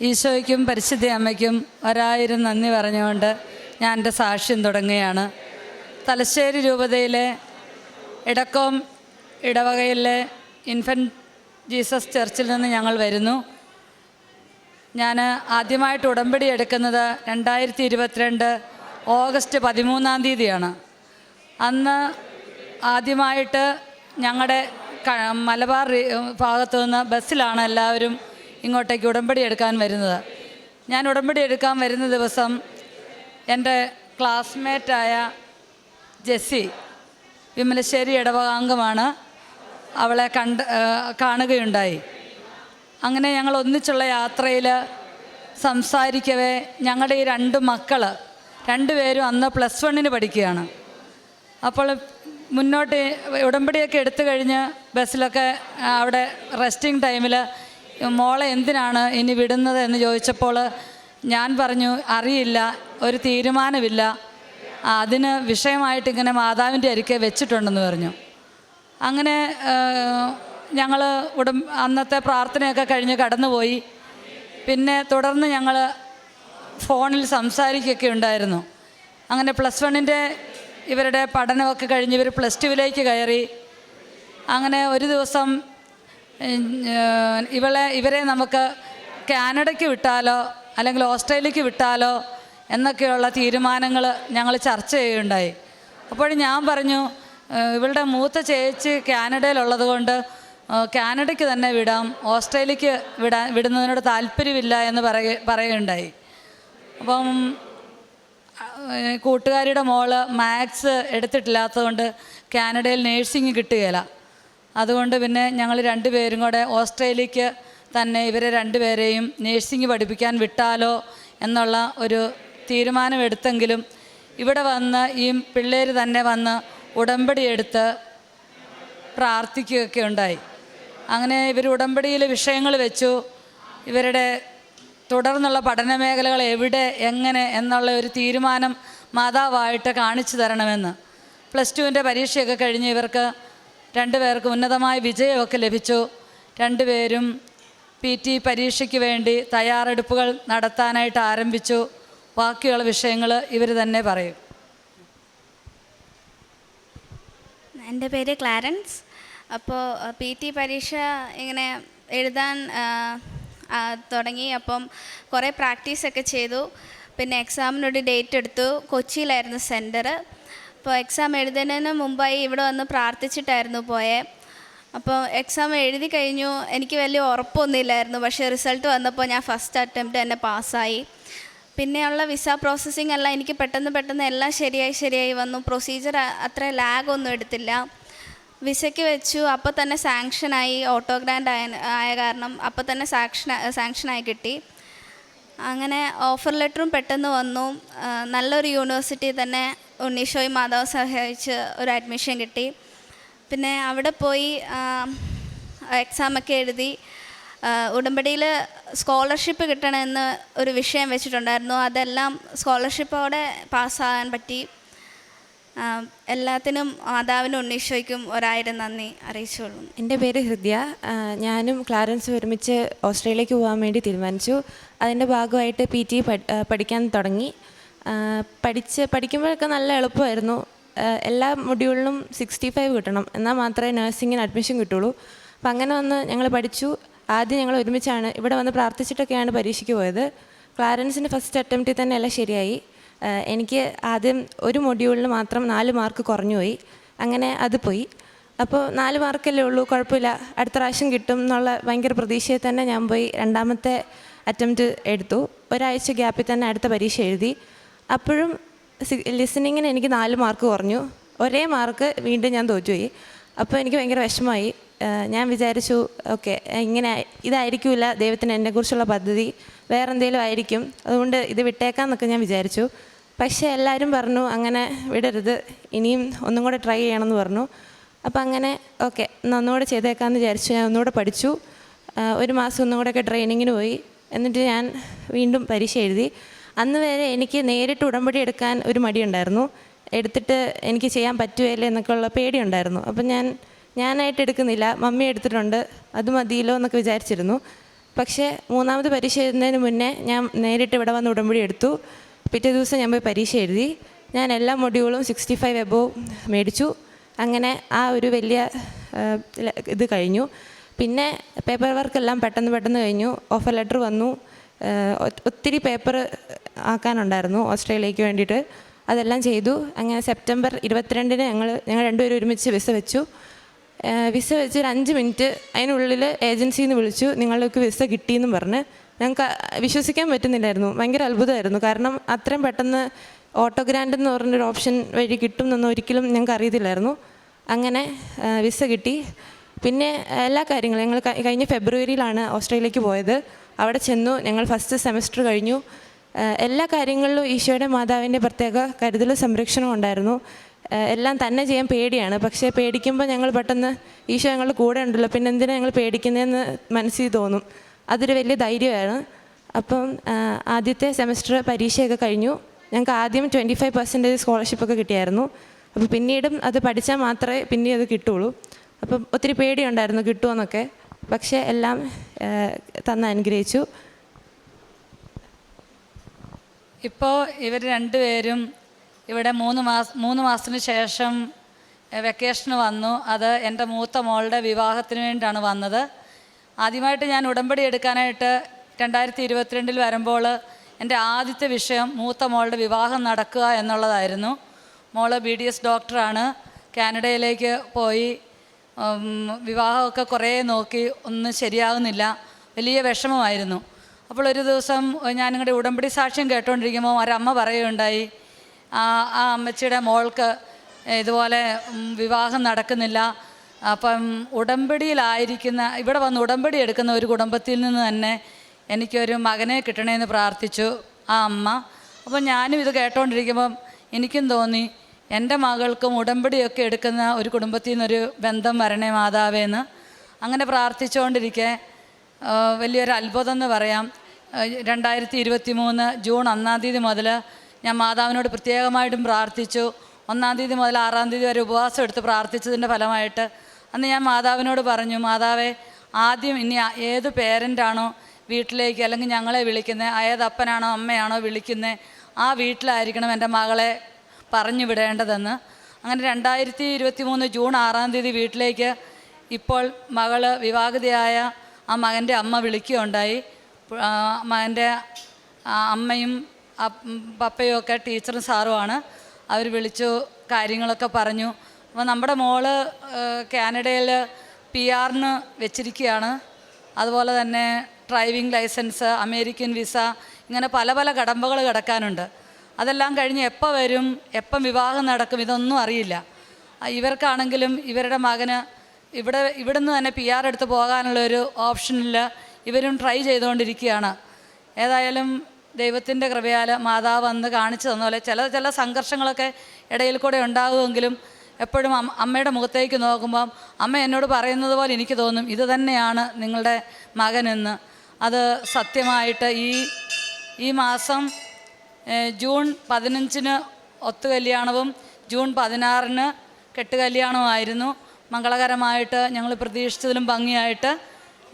ഈശോയ്ക്കും പരിശുദ്ധ അമ്മയ്ക്കും ഒരായിരം നന്ദി പറഞ്ഞുകൊണ്ട് ഞാൻ എന്റെ സാക്ഷ്യം തുടങ്ങുകയാണ്. തലശ്ശേരി രൂപതയിലെ ഇടക്കോം ഇടവകയിലെ ഇൻഫന്റ് ജീസസ് ചർച്ചിൽ നിന്ന് ഞങ്ങൾ വരുന്നു. ഞാൻ ആദ്യമായിട്ട് ഉടമ്പടി എടുക്കുന്നത് രണ്ടായിരത്തി ഇരുപത്തിരണ്ട് ഓഗസ്റ്റ് പതിമൂന്നാം തീയതിയാണ്. അന്ന് ആദ്യമായിട്ട് ഞങ്ങളുടെ മലബാർ ഭാഗത്തു നിന്ന് ബസ്സിലാണ് എല്ലാവരും ഇങ്ങോട്ടേക്ക് ഉടമ്പടി എടുക്കാൻ വരുന്നത്. ഞാൻ ഉടമ്പടി എടുക്കാൻ വരുന്ന ദിവസം എന്റെ ക്ലാസ്മേറ്റായ ജെസ്സി വിമലശ്ശേരി ഇടവകാംഗമാണ് അവളെ കണ്ട് കാണുകയുണ്ടായി. അങ്ങനെ ഞങ്ങൾ ഒന്നിച്ചുള്ള യാത്രയിൽ സംസാരിക്കവേ ഞങ്ങളുടെ ഈ രണ്ട് മക്കൾ രണ്ടുപേരും അന്ന് പ്ലസ് വണ്ണിന് പഠിക്കുകയാണ്. അപ്പോൾ മുന്നോട്ട് ഉടമ്പടിയൊക്കെ എടുത്തു കഴിഞ്ഞ് ബസ്സിലൊക്കെ അവിടെ റെസ്റ്റിംഗ് ടൈമിൽ മോളെ എന്തിനാണ് ഇനി വിടുന്നത് എന്ന് ചോദിച്ചപ്പോൾ ഞാൻ പറഞ്ഞു അറിയില്ല ഒരു തീരുമാനമില്ല. അതിന് വിഷയമായിട്ട് ഇങ്ങനെ മാതാവിന്റെ അരികെ വെച്ചിട്ടുണ്ടെന്ന് പറഞ്ഞു. അങ്ങനെ ഞങ്ങൾ ഉടൻ അന്നത്തെ പ്രാർത്ഥനയൊക്കെ കഴിഞ്ഞ് കടന്നുപോയി. പിന്നെ തുടർന്ന് ഞങ്ങൾ ഫോണിൽ സംസാരിക്കുകയൊക്കെ ഉണ്ടായിരുന്നു. അങ്ങനെ പ്ലസ് വണ്ണിന്റെ ഇവരുടെ പഠനമൊക്കെ കഴിഞ്ഞ് ഇവർ പ്ലസ് ടുവിലേക്ക് കയറി. അങ്ങനെ ഒരു ദിവസം ഇവളെ ഇവരെ നമുക്ക് കാനഡയ്ക്ക് വിട്ടാലോ അല്ലെങ്കിൽ ഓസ്ട്രേലിയക്ക് വിട്ടാലോ എന്നൊക്കെയുള്ള തീരുമാനങ്ങൾ ഞങ്ങൾ ചർച്ച ചെയ്യുകയുണ്ടായി. അപ്പോൾ ഞാൻ പറഞ്ഞു ഇവളുടെ മൂത്ത ചേച്ചി കാനഡയിലുള്ളത് കൊണ്ട് കാനഡയ്ക്ക് തന്നെ വിടാം ഓസ്ട്രേലിയക്ക് വിടാൻ വിടുന്നതിനോട് താല്പര്യമില്ല എന്ന് പറയ പറയുകയുണ്ടായി. അപ്പം കൂട്ടുകാരിയുടെ മോൾ മാത്സ് എടുത്തിട്ടില്ലാത്തതുകൊണ്ട് കാനഡയിൽ നേഴ്സിംഗ് കിട്ടുകയില്ല. അതുകൊണ്ട് പിന്നെ ഞങ്ങൾ രണ്ടുപേരും കൂടെ ഓസ്ട്രേലിയക്ക് തന്നെ ഇവരെ രണ്ടുപേരെയും നേഴ്സിംഗ് പഠിപ്പിക്കാൻ വിട്ടാലോ എന്നുള്ള ഒരു തീരുമാനമെടുത്തെങ്കിലും ഇവിടെ വന്ന് ഈ പിള്ളേർ തന്നെ വന്ന് ഉടമ്പടി എടുത്ത് പ്രാർത്ഥിക്കുകയൊക്കെ ഉണ്ടായി. അങ്ങനെ ഇവർ ഉടമ്പടിയിൽ വിഷയങ്ങൾ വെച്ചു. ഇവരുടെ തുടർന്നുള്ള പഠന മേഖലകൾ എവിടെ എങ്ങനെ എന്നുള്ള ഒരു തീരുമാനം മാതാവായിട്ട് കാണിച്ചു തരണമെന്ന്. പ്ലസ് ടുവിന്റെ പരീക്ഷയൊക്കെ കഴിഞ്ഞ് ഇവർക്ക് രണ്ടുപേർക്ക് ഉന്നതമായ വിജയമൊക്കെ ലഭിച്ചു. രണ്ടുപേരും പി ടി പരീക്ഷയ്ക്ക് വേണ്ടി തയ്യാറെടുപ്പുകൾ നടത്താനായിട്ട് ആരംഭിച്ചു. ബാക്കിയുള്ള വിഷയങ്ങൾ ഇവർ തന്നെ പറയും. എന്റെ പേര് ക്ലാരൻസ്. അപ്പോൾ പി ടി പരീക്ഷ ഇങ്ങനെ എഴുതാൻ തുടങ്ങി. അപ്പം കുറേ പ്രാക്ടീസൊക്കെ ചെയ്തു. പിന്നെ എക്സാമിനൊരു ഡേറ്റ് എടുത്തു. കൊച്ചിയിലായിരുന്നു സെന്റർ അപ്പോൾ എക്സാം എഴുതുന്നതിന് മുമ്പായി ഇവിടെ വന്ന് പ്രാർത്ഥിച്ചിട്ടായിരുന്നു പോയെ. അപ്പോൾ എക്സാം എഴുതി കഴിഞ്ഞു. എനിക്ക് വലിയ ഉറപ്പൊന്നുമില്ലായിരുന്നു. പക്ഷേ റിസൾട്ട് വന്നപ്പോൾ ഞാൻ ഫസ്റ്റ് അറ്റംപ്റ്റ് തന്നെ പാസ്സായി പിന്നെയുള്ള വിസ പ്രോസസ്സിംഗ് എല്ലാം എനിക്ക് പെട്ടെന്ന് പെട്ടെന്ന് എല്ലാം ശരിയായി ശരിയായി വന്നു. പ്രൊസീജിയർ അത്ര ലാഗ് ഒന്നും എടുത്തില്ല. വിസയ്ക്ക് വെച്ചു. അപ്പോൾ തന്നെ സാങ്ഷനായി ഓട്ടോ ഗ്രാൻഡ് ആയ ആയ കാരണം അപ്പോൾ തന്നെ സാങ്ഷൻ സാങ്ഷനായി കിട്ടി. അങ്ങനെ ഓഫർ ലെറ്ററും പെട്ടെന്ന് വന്നു. നല്ലൊരു യൂണിവേഴ്സിറ്റി തന്നെ ഉണ്ണീഷോയ് മാതാവ് സഹായിച്ച് ഒരു അഡ്മിഷൻ കിട്ടി. പിന്നെ അവിടെ പോയി എക്സാമൊക്കെ എഴുതി ഉടമ്പടിയിൽ സ്കോളർഷിപ്പ് കിട്ടണമെന്ന് ഒരു വിഷയം വെച്ചിട്ടുണ്ടായിരുന്നു. അതെല്ലാം സ്കോളർഷിപ്പോടെ പാസ്സാകാൻ പറ്റി. എല്ലാത്തിനും മാതാവിനും ഉണ്ണീശോയ്ക്കും ഒരായിരം നന്ദി അറിയിച്ചോളൂ എന്റെ പേര് ഹൃദ്യ. ഞാനും ക്ലാരൻസും ഒരുമിച്ച് ഓസ്ട്രേലിയക്ക് പോകാൻ വേണ്ടി തീരുമാനിച്ചു. അതിന്റെ ഭാഗമായിട്ട് പി ടി പഠിക്കാൻ തുടങ്ങി. പഠിച്ച് പഠിക്കുമ്പോഴൊക്കെ നല്ല എളുപ്പമായിരുന്നു. എല്ലാ മൊഡ്യൂളിനും സിക്സ്റ്റി ഫൈവ് കിട്ടണം. എന്നാൽ മാത്രമേ നഴ്സിങ്ങിന് അഡ്മിഷൻ കിട്ടുള്ളൂ. അപ്പം അങ്ങനെ വന്ന് ഞങ്ങൾ പഠിച്ചു. ആദ്യം ഞങ്ങൾ ഒരുമിച്ചാണ് ഇവിടെ വന്ന് പ്രാർത്ഥിച്ചിട്ടൊക്കെയാണ് പരീക്ഷയ്ക്ക് പോയത്. ക്ലാരൻസിന്റെ ഫസ്റ്റ് അറ്റംപ്റ്റിൽ തന്നെ എല്ലാം ശരിയായി. എനിക്ക് ആദ്യം ഒരു മൊഡ്യൂളിന് മാത്രം നാല് മാർക്ക് കുറഞ്ഞു പോയി. അങ്ങനെ അത് പോയി. അപ്പോൾ നാല് മാർക്കല്ലേ ഉള്ളൂ കുഴപ്പമില്ല. അടുത്ത പ്രാവശ്യം കിട്ടും എന്നുള്ള ഭയങ്കര പ്രതീക്ഷയിൽ തന്നെ ഞാൻ പോയി രണ്ടാമത്തെ അറ്റംപ്റ്റ് എടുത്തു. ഒരാഴ്ച ഗ്യാപ്പിൽ തന്നെ അടുത്ത പരീക്ഷ എഴുതി. അപ്പോഴും ലിസണിങ്ങിന് എനിക്ക് നാല് മാർക്ക് കുറഞ്ഞു. ഒരേ മാർക്ക് വീണ്ടും ഞാൻ തോറ്റുപോയി. അപ്പോൾ എനിക്ക് ഭയങ്കര വിഷമമായി. ഞാൻ വിചാരിച്ചു ഓക്കെ ഇങ്ങനെ ഇതായിരിക്കില്ല ദൈവത്തിന് എന്നെക്കുറിച്ചുള്ള പദ്ധതി. വേറെ എന്തെങ്കിലും ആയിരിക്കും. അതുകൊണ്ട് ഇത് വിട്ടേക്കാന്നൊക്കെ ഞാൻ വിചാരിച്ചു. പക്ഷേ എല്ലാവരും പറഞ്ഞു അങ്ങനെ വിടരുത്. ഇനിയും ഒന്നും കൂടെ ട്രൈ ചെയ്യണമെന്ന് പറഞ്ഞു. അപ്പോൾ അങ്ങനെ ഓക്കെ എന്നാൽ ഒന്നുകൂടെ ചെയ്തേക്കാമെന്ന് വിചാരിച്ചു. ഞാൻ ഒന്നുകൂടെ പഠിച്ചു. ഒരു മാസം ഒന്നും കൂടെയൊക്കെ ട്രെയിനിങ്ങിന് പോയി. എന്നിട്ട് ഞാൻ വീണ്ടും പരീക്ഷ എഴുതി. അന്ന് വരെ എനിക്ക് നേരിട്ട് ഉടമ്പടി എടുക്കാൻ ഒരു മടിയുണ്ടായിരുന്നു. എടുത്തിട്ട് എനിക്ക് ചെയ്യാൻ പറ്റുകയില്ല എന്നൊക്കെയുള്ള പേടിയുണ്ടായിരുന്നു. അപ്പം ഞാൻ ഞാനായിട്ട് എടുക്കുന്നില്ല. മമ്മി എടുത്തിട്ടുണ്ട്. അത് മതിയല്ലോ എന്നൊക്കെ വിചാരിച്ചിരുന്നു. പക്ഷേ മൂന്നാമത് പരീക്ഷ എഴുതുന്നതിന് മുന്നേ ഞാൻ നേരിട്ട് ഇവിടെ വന്ന് ഉടമ്പടി എടുത്തു. പിറ്റേ ദിവസം ഞാൻ പോയി പരീക്ഷ എഴുതി. ഞാൻ എല്ലാ മൊഡ്യൂളും സിക്സ്റ്റി ഫൈവ് എബോവ് മേടിച്ചു. അങ്ങനെ ആ ഒരു വലിയ ഇത് കഴിഞ്ഞു. പിന്നെ പേപ്പർ വർക്കെല്ലാം പെട്ടെന്ന് പെട്ടെന്ന് കഴിഞ്ഞു. ഓഫർ ലെറ്റർ വന്നു. ഒത്തിരി പേപ്പർ ആക്കാനുണ്ടായിരുന്നു ഓസ്ട്രേലിയക്ക് വേണ്ടിയിട്ട്. അതെല്ലാം ചെയ്തു. അങ്ങനെ സെപ്റ്റംബർ ഇരുപത്തിരണ്ടിന് ഞങ്ങൾ ഞങ്ങൾ രണ്ടുപേരും ഒരുമിച്ച് വിസ വെച്ചു. വിസ വെച്ച് ഒരു അഞ്ച് മിനിറ്റ് അതിനുള്ളിൽ ഏജൻസിയിൽ നിന്ന് വിളിച്ചു. നിങ്ങൾക്ക് വിസ കിട്ടിയെന്നും പറഞ്ഞ്. ഞങ്ങൾക്ക് വിശ്വസിക്കാൻ പറ്റുന്നില്ലായിരുന്നു. ഭയങ്കര അത്ഭുതമായിരുന്നു. കാരണം അത്രയും പെട്ടെന്ന് ഓട്ടോ ഗ്രാൻഡ് എന്ന് പറഞ്ഞൊരു ഓപ്ഷൻ വഴി കിട്ടും എന്നൊന്നും ഒരിക്കലും ഞങ്ങൾക്ക് അറിയത്തില്ലായിരുന്നു. അങ്ങനെ വിസ കിട്ടി. പിന്നെ എല്ലാ കാര്യങ്ങളും ഞങ്ങൾ കഴിഞ്ഞ ഫെബ്രുവരിയിലാണ് ഓസ്ട്രേലിയക്ക് പോയത്. അവിടെ ചെന്നു. ഞങ്ങൾ ഫസ്റ്റ് സെമസ്റ്റർ കഴിഞ്ഞു. എല്ലാ കാര്യങ്ങളിലും ഈശോയുടെ മാതാവിന്റെ പ്രത്യേക കരുതലും സംരക്ഷണവും ഉണ്ടായിരുന്നു. എല്ലാം തന്നെ ചെയ്യാൻ പേടിയാണ്. പക്ഷേ പേടിക്കുമ്പോൾ ഞങ്ങൾ പെട്ടെന്ന് ഈശോ ഞങ്ങളുടെ കൂടെ ഉണ്ടല്ലോ. പിന്നെ എന്തിനാണ് ഞങ്ങൾ പേടിക്കുന്നതെന്ന് മനസ്സിൽ തോന്നും. അതൊരു വലിയ ധൈര്യമാണ്. അപ്പം ആദ്യത്തെ സെമസ്റ്റർ പരീക്ഷയൊക്കെ കഴിഞ്ഞു. ഞങ്ങൾക്ക് ആദ്യം ട്വന്റി ഫൈവ് പെർസെന്റേജ് സ്കോളർഷിപ്പൊക്കെ കിട്ടിയായിരുന്നു. അപ്പോൾ പിന്നീടും അത് പഠിച്ചാൽ മാത്രമേ പിന്നെ അത് കിട്ടുള്ളൂ. അപ്പം ഒത്തിരി പേടിയുണ്ടായിരുന്നു കിട്ടുമെന്നൊക്കെ പക്ഷേ എല്ലാം തന്ന് അനുഗ്രഹിച്ചു. ഇപ്പോൾ ഇവർ രണ്ടുപേരും ഇവിടെ മൂന്ന് മാസം മൂന്ന് മാസത്തിന് ശേഷം വെക്കേഷന് വന്നു. അത് എന്റെ മൂത്ത മോളുടെ വിവാഹത്തിന് വേണ്ടിയാണ് വന്നത്. ആദ്യമായിട്ട് ഞാൻ ഉടമ്പടി എടുക്കാനായിട്ട് രണ്ടായിരത്തി ഇരുപത്തിരണ്ടിൽ വരുമ്പോൾ എന്റെ ആദ്യത്തെ വിഷയം മൂത്ത മോളുടെ വിവാഹം നടക്കുക എന്നുള്ളതായിരുന്നു. മോൾ ബി ഡി എസ് ഡോക്ടറാണ്. കാനഡയിലേക്ക് പോയി വിവാഹമൊക്കെ കുറേ നോക്കി. ഒന്നും ശരിയാകുന്നില്ല വലിയ വിഷമമായിരുന്നു. അപ്പോൾ ഒരു ദിവസം ഞാൻ നിങ്ങളുടെ ഉടമ്പടി സാക്ഷ്യം കേട്ടുകൊണ്ടിരിക്കുമ്പോൾ ഒരമ്മ പറയുകയുണ്ടായി ആ ആ അമ്മച്ചിയുടെ മോൾക്ക് ഇതുപോലെ വിവാഹം നടക്കുന്നില്ല. അപ്പം ഉടമ്പടിയിലായിരിക്കുന്ന ഇവിടെ വന്ന് ഉടമ്പടി എടുക്കുന്ന ഒരു കുടുംബത്തിൽ നിന്ന് തന്നെ എനിക്കൊരു മകനെ കിട്ടണമെന്ന് പ്രാർത്ഥിച്ചു ആ അമ്മ. അപ്പം ഞാനും ഇത് കേട്ടോണ്ടിരിക്കുമ്പം എനിക്കും തോന്നി എന്റെ മകൾക്കും ഉടമ്പടിയൊക്കെ എടുക്കുന്ന ഒരു കുടുംബത്തിൽ നിന്നൊരു ബന്ധം വരണേ മാതാവേന്ന് അങ്ങനെ പ്രാർത്ഥിച്ചുകൊണ്ടിരിക്കെ വലിയൊരു അത്ഭുതം എന്ന് പറയാം. രണ്ടായിരത്തി ഇരുപത്തി മൂന്ന് ജൂൺ ഒന്നാം തീയതി മുതൽ ഞാൻ മാതാവിനോട് പ്രത്യേകമായിട്ടും പ്രാർത്ഥിച്ചു. ഒന്നാം തീയതി മുതൽ ആറാം തീയതി വരെ ഉപവാസം എടുത്ത് പ്രാർത്ഥിച്ചതിന്റെ ഫലമായിട്ട് അന്ന് ഞാൻ മാതാവിനോട് പറഞ്ഞു മാതാവേ ആദ്യം ഇനി ഏത് പേരന്റാണോ വീട്ടിലേക്ക് അല്ലെങ്കിൽ ഞങ്ങളെ വിളിക്കുന്നത് ഏത് അപ്പനാണോ അമ്മയാണോ വിളിക്കുന്നത് ആ വീട്ടിലായിരിക്കണം എന്റെ മകളെ പറഞ്ഞു വിടേണ്ടതെന്ന്. അങ്ങനെ രണ്ടായിരത്തി ഇരുപത്തി മൂന്ന് ജൂൺ ആറാം തീയതി വീട്ടിലേക്ക് ഇപ്പോൾ മകൾ വിവാഹിതയായ ആ മകന്റെ അമ്മ വിളിക്കുകയുണ്ടായി. മകന്റെ അമ്മയും പപ്പയും ഒക്കെ ടീച്ചറും സാറുമാണ് അവർ വിളിച്ചു കാര്യങ്ങളൊക്കെ പറഞ്ഞു. അപ്പോൾ നമ്മുടെ മോൾ കാനഡയിൽ പി ആറിന് വെച്ചിരിക്കുകയാണ്. അതുപോലെ തന്നെ ഡ്രൈവിംഗ് ലൈസൻസ് അമേരിക്കൻ വിസ ഇങ്ങനെ പല പല കടമ്പകൾ കിടക്കാനുണ്ട്. അതെല്ലാം കഴിഞ്ഞ് എപ്പോൾ വരും എപ്പം വിവാഹം നടക്കും ഇതൊന്നും അറിയില്ല. ഇവർക്കാണെങ്കിലും ഇവരുടെ മകന് ഇവിടെ ഇവിടെ നിന്ന് തന്നെ പി ആർ എടുത്ത് പോകാനുള്ള ഒരു ഓപ്ഷനിൽ ഇവരും ട്രൈ ചെയ്തുകൊണ്ടിരിക്കുകയാണ്. ഏതായാലും ദൈവത്തിന്റെ കൃപയാൽ മാതാവ് അന്ന് കാണിച്ചു തന്ന പോലെ ചില ചില സംഘർഷങ്ങളൊക്കെ ഇടയിൽ കൂടെ ഉണ്ടാകുമെങ്കിലും എപ്പോഴും അമ്മ അമ്മയുടെ മുഖത്തേക്ക് നോക്കുമ്പം അമ്മ എന്നോട് പറയുന്നത് പോലെ എനിക്ക് തോന്നും ഇത് തന്നെയാണ് നിങ്ങളുടെ മകനെന്ന് അത് സത്യമായിട്ട് ഈ ഈ മാസം ജൂൺ പതിനഞ്ചിന് ഒത്തുകല്യാണവും ജൂൺ പതിനാറിന് കെട്ടുകല്യാണവുമായിരുന്നു. മംഗളകരമായിട്ട് ഞങ്ങൾ പ്രതീക്ഷിച്ചതിലും ഭംഗിയായിട്ട്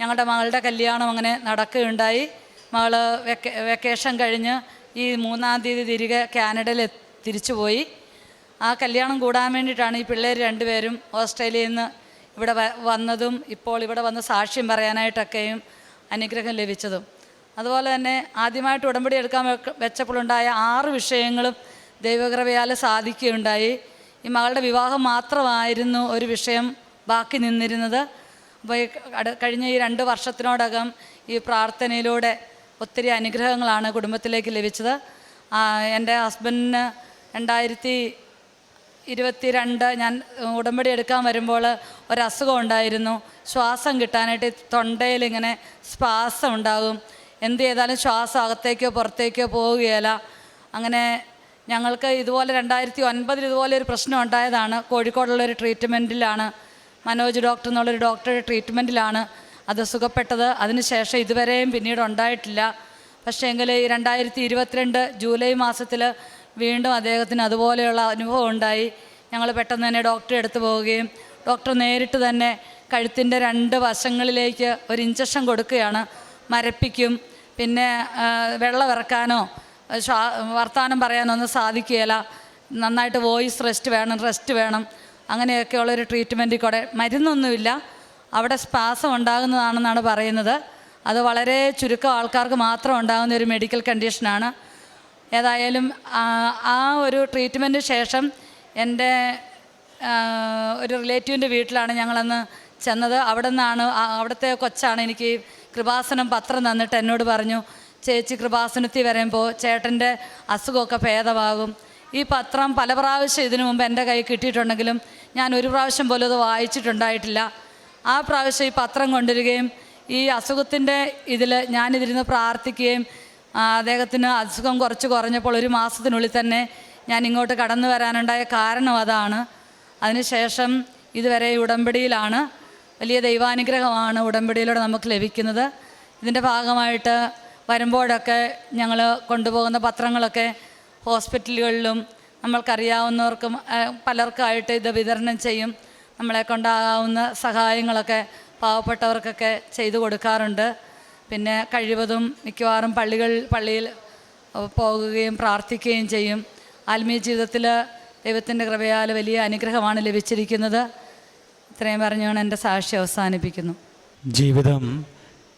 ഞങ്ങളുടെ മകളുടെ കല്യാണം അങ്ങനെ നടക്കുകയുണ്ടായി. മകൾ വെക്കേ വെക്കേഷൻ കഴിഞ്ഞ് ഈ മൂന്നാം തീയതി തിരികെ കാനഡയിൽ തിരിച്ചു പോയി ആ കല്യാണം കൂടാൻ വേണ്ടിയിട്ടാണ് ഈ പിള്ളേർ രണ്ടുപേരും ഓസ്ട്രേലിയയിൽ നിന്ന് ഇവിടെ വന്നതും ഇപ്പോൾ ഇവിടെ വന്ന് സാക്ഷ്യം പറയാനായിട്ടൊക്കെയും അനുഗ്രഹം ലഭിച്ചതും. അതുപോലെ തന്നെ ആദ്യമായിട്ട് ഉടമ്പടി എടുക്കാൻ വെച്ചപ്പോഴുണ്ടായ ആറ് വിഷയങ്ങളും ദൈവകൃപയാൽ സാധിക്കുകയുണ്ടായി. ഈ മകളുടെ വിവാഹം മാത്രമായിരുന്നു ഒരു വിഷയം ബാക്കി നിന്നിരുന്നത്. അപ്പോൾ കഴിഞ്ഞ ഈ രണ്ട് വർഷത്തിനോടകം ഈ പ്രാർത്ഥനയിലൂടെ ഒത്തിരി അനുഗ്രഹങ്ങളാണ് കുടുംബത്തിലേക്ക് ലഭിച്ചത്. എന്റെ ഹസ്ബൻഡിന് രണ്ടായിരത്തി ഇരുപത്തി രണ്ട് ഞാൻ ഉടമ്പടി എടുക്കാൻ വരുമ്പോൾ ഒരസുഖം ഉണ്ടായിരുന്നു. ശ്വാസം കിട്ടാനായിട്ട് തൊണ്ടയിൽ ഇങ്ങനെ ശ്വാസം ഉണ്ടാകും. എന്ത് ചെയ്താലും ശ്വാസം അകത്തേക്കോ പുറത്തേക്കോ പോവുകയല്ല. അങ്ങനെ ഞങ്ങൾക്ക് ഇതുപോലെ രണ്ടായിരത്തി ഒൻപതിൽ ഇതുപോലെ ഒരു പ്രശ്നം ഉണ്ടായതാണ്. കോഴിക്കോടുള്ളൊരു ട്രീറ്റ്മെന്റിലാണ് മനോജ് ഡോക്ടർ എന്നുള്ളൊരു ഡോക്ടറുടെ ട്രീറ്റ്മെന്റിലാണ് അത് സുഖപ്പെട്ടത്. അതിനുശേഷം ഇതുവരെയും പിന്നീട് ഉണ്ടായിട്ടില്ല. പക്ഷേ എങ്കിൽ ഈ രണ്ടായിരത്തി ഇരുപത്തിരണ്ട് ജൂലൈ മാസത്തിൽ വീണ്ടും അദ്ദേഹത്തിന് അതുപോലെയുള്ള അനുഭവം ഉണ്ടായി. ഞങ്ങൾ പെട്ടെന്ന് തന്നെ ഡോക്ടറെ അടുത്ത് പോവുകയും ഡോക്ടർ നേരിട്ട് തന്നെ കഴുത്തിന്റെ രണ്ട് വശങ്ങളിലേക്ക് ഒരു ഇഞ്ചക്ഷൻ കൊടുക്കുകയാണ്. മരപ്പിക്കും പിന്നെ വെള്ളം ഇറക്കാനോ വർത്തമാനം പറയാനൊന്നും സാധിക്കുകയില്ല. നന്നായിട്ട് വോയിസ് റെസ്റ്റ് വേണം റെസ്റ്റ് വേണം. അങ്ങനെയൊക്കെയുള്ളൊരു ട്രീറ്റ്മെന്റിൽ കൂടെ. മരുന്നൊന്നുമില്ല. അവിടെ സ്പാസം ഉണ്ടാകുന്നതാണെന്നാണ് പറയുന്നത്. അത് വളരെ ചുരുക്കം ആൾക്കാർക്ക് മാത്രം ഉണ്ടാകുന്ന ഒരു മെഡിക്കൽ കണ്ടീഷനാണ് ഏതായാലും ആ, ഒരു ട്രീറ്റ്മെന്റ് ശേഷം എന്റെ ഒരു റിലേറ്റീവിന്റെ വീട്ടിലാണ് ഞങ്ങളന്ന് ചെന്നത്. അവിടെ നിന്നാണ് അവിടുത്തെ കൊച്ചാണ് എനിക്ക് കൃപാസനം പത്രം തന്നിട്ട് എന്നോട് പറഞ്ഞു ചേച്ചി കൃപാസനത്തിൽ വരുമ്പോൾ ചേട്ടന്റെ അസുഖമൊക്കെ ഭേദമാകും. ഈ പത്രം പല പ്രാവശ്യം ഇതിനു മുമ്പ് എന്റെ കൈ കിട്ടിയിട്ടുണ്ടെങ്കിലും ഞാൻ ഒരു പ്രാവശ്യം പോലും അത് വായിച്ചിട്ടുണ്ടായിട്ടില്ല. ആ പ്രാവശ്യം ഈ പത്രം കൊണ്ടുവരികയും ഈ അസുഖത്തിന്റെ ഇതിൽ ഞാനിതിരുന്ന് പ്രാർത്ഥിക്കുകയും അദ്ദേഹത്തിന് അസുഖം കുറച്ച് കുറഞ്ഞപ്പോൾ ഒരു മാസത്തിനുള്ളിൽ തന്നെ ഞാൻ ഇങ്ങോട്ട് കടന്നു വരാനുണ്ടായ കാരണം അതാണ്. അതിനുശേഷം ഇതുവരെ ഉടമ്പടിയിലാണ്. വലിയ ദൈവാനുഗ്രഹമാണ് ഉടമ്പടിയിലൂടെ നമുക്ക് ലഭിക്കുന്നത്. ഇതിന്റെ ഭാഗമായിട്ട് വരുമ്പോഴൊക്കെ ഞങ്ങൾ കൊണ്ടുപോകുന്ന പത്രങ്ങളൊക്കെ ഹോസ്പിറ്റലുകളിലും നമ്മൾക്കറിയാവുന്നവർക്കും പലർക്കായിട്ട് ഇത് വിതരണം ചെയ്യും. നമ്മളെ കൊണ്ടാകാവുന്ന സഹായങ്ങളൊക്കെ പാവപ്പെട്ടവർക്കൊക്കെ ചെയ്തു കൊടുക്കാറുണ്ട്. പിന്നെ കഴിവതും മിക്കവാറും പള്ളികൾ പള്ളിയിൽ പോകുകയും പ്രാർത്ഥിക്കുകയും ചെയ്യും. ആത്മീയ ജീവിതത്തിൽ ദൈവത്തിന്റെ കൃപയാൽ വലിയ അനുഗ്രഹമാണ് ലഭിച്ചിരിക്കുന്നത്. ഇത്രയും പറഞ്ഞുകൊണ്ട് എന്റെ സാക്ഷി അവസാനിപ്പിക്കുന്നു. ജീവിതം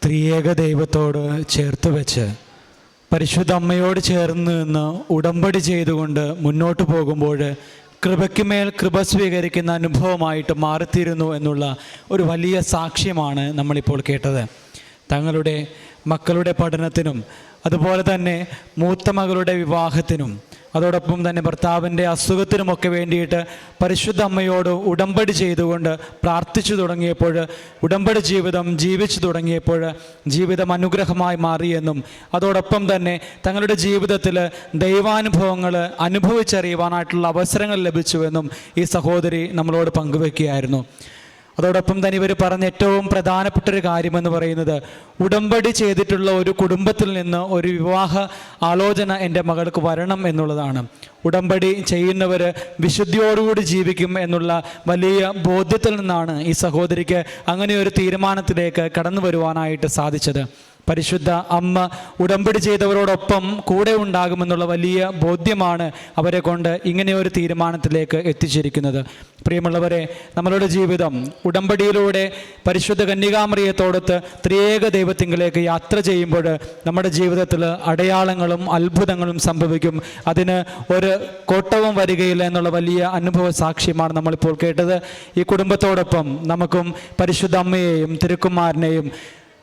ത്രിയേക ദൈവത്തോട് ചേർത്ത് വെച്ച് പരിശുദ്ധ അമ്മയോട് ചേർന്ന് നിന്ന് ഉടമ്പടി ചെയ്തുകൊണ്ട് മുന്നോട്ട് പോകുമ്പോൾ കൃപയ്ക്ക് മേൽ കൃപ സ്വീകരിക്കുന്ന അനുഭവമായിട്ട് മാറിത്തീരുന്നു എന്നുള്ള ഒരു വലിയ സാക്ഷ്യമാണ് നമ്മളിപ്പോൾ കേട്ടത്. തങ്ങളുടെ മക്കളുടെ പഠനത്തിനും അതുപോലെ തന്നെ മൂത്ത മകളുടെ വിവാഹത്തിനും അതോടൊപ്പം തന്നെ ഭർത്താവിന്റെ അസുഖത്തിനുമൊക്കെ വേണ്ടിയിട്ട് പരിശുദ്ധ അമ്മയോട് ഉടമ്പടി ചെയ്തുകൊണ്ട് പ്രാർത്ഥിച്ചു തുടങ്ങിയപ്പോൾ ഉടമ്പടി ജീവിതം ജീവിച്ചു തുടങ്ങിയപ്പോൾ ജീവിതം അനുഗ്രഹമായി മാറിയെന്നും അതോടൊപ്പം തന്നെ തങ്ങളുടെ ജീവിതത്തിൽ ദൈവാനുഭവങ്ങൾ അനുഭവിച്ചറിയുവാനായിട്ടുള്ള അവസരങ്ങൾ ലഭിച്ചുവെന്നും ഈ സഹോദരി നമ്മളോട് പങ്കുവെക്കുകയായിരുന്നു. അതോടൊപ്പം തന്നെ ഇവർ പറഞ്ഞ ഏറ്റവും പ്രധാനപ്പെട്ട ഒരു കാര്യമെന്ന് പറയുന്നത് ഉടമ്പടി ചെയ്തിട്ടുള്ള ഒരു കുടുംബത്തിൽ നിന്ന് ഒരു വിവാഹ ആലോചന എന്റെ മകൾക്ക് വരണം എന്നുള്ളതാണ്. ഉടമ്പടി ചെയ്യുന്നവർ വിശുദ്ധിയോടുകൂടി ജീവിക്കും എന്നുള്ള വലിയ ബോധ്യത്തിൽ നിന്നാണ് ഈ സഹോദരിക്ക് അങ്ങനെ ഒരു തീരുമാനത്തിലേക്ക് കടന്നു വരുവാനായിട്ട് സാധിച്ചത്. പരിശുദ്ധ അമ്മ ഉടമ്പടി ചെയ്തവരോടൊപ്പം കൂടെ ഉണ്ടാകുമെന്നുള്ള വലിയ ബോധ്യമാണ് അവരെ കൊണ്ട് ഇങ്ങനെയൊരു തീരുമാനത്തിലേക്ക് എത്തിച്ചിരിക്കുന്നത്. പ്രിയമുള്ളവരെ നമ്മളുടെ ജീവിതം ഉടമ്പടിയിലൂടെ പരിശുദ്ധ കന്യകാമറിയത്തോടൊത്ത് ത്രിയേക ദൈവത്തിങ്കിലേക്ക് യാത്ര ചെയ്യുമ്പോൾ നമ്മുടെ ജീവിതത്തിൽ അടയാളങ്ങളും അത്ഭുതങ്ങളും സംഭവിക്കും. അതിന് ഒരു കോട്ടവും വരികയില്ല എന്നുള്ള വലിയ അനുഭവ സാക്ഷ്യമാണ് നമ്മളിപ്പോൾ കേട്ടത്. ഈ കുടുംബത്തോടൊപ്പം നമുക്കും പരിശുദ്ധ അമ്മയെയും തിരുക്കുമാരനെയും